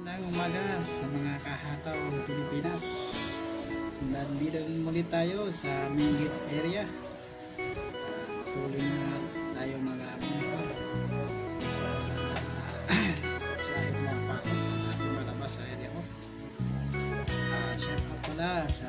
ng umaga sa mga kahataw ng Pilipinas. Nandiyan muli tayo sa Mingit area. Tuloy na tayo mag-aabang ito sa, sa aking mga pasok at aking malabas sa area ko. Uh, shout out pala sa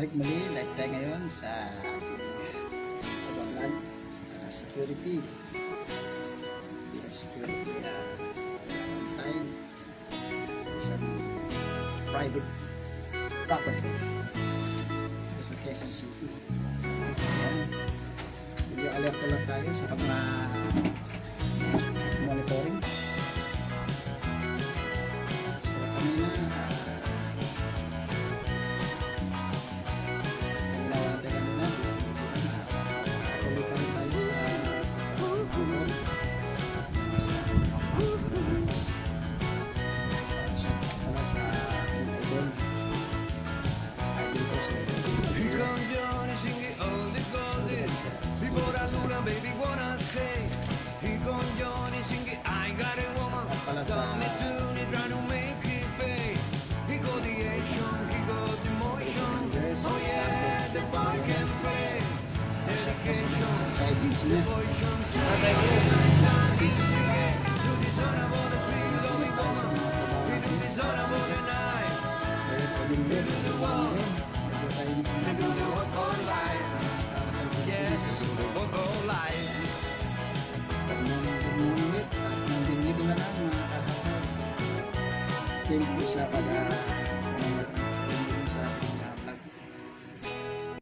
Balik muli, live tayo ngayon sa pag-vlog uh, security. Security na uh, sa isang private property ito sa Quezon City. Ayan. Video alert lang tayo sa pag- na i got a This. thank you sa pag-aaral.